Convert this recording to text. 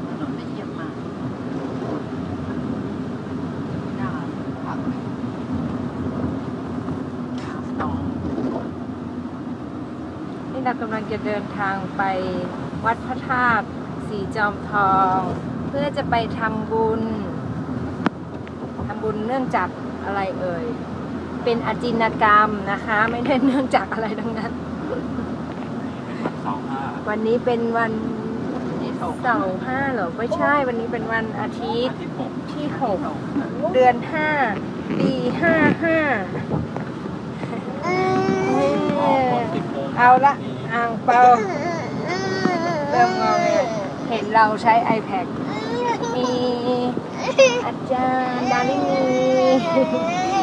ำถนนไม่เยียบมาเรากำลังจะเดินทางไปวัดพระธาตุสีจอมทอง เพื่อจะไปทำบุญทำบุญเนื่องจากอะไรเอ่ย เป็นอจินกรรมนะคะ ไม่ได้เนื่องจากอะไรดังนั้นวันนี้เป็นวัน เสาร์ห้าเหรอไม่ใช่วันนี้เป็นวันอาทิตย์ที่หกที่หกเดือนห้าปีห้าห้าสิบโมงเอาละอ่างเปาเริ่มงอแงเห็นเราใช้ iPad มีอาจารย์ดารินี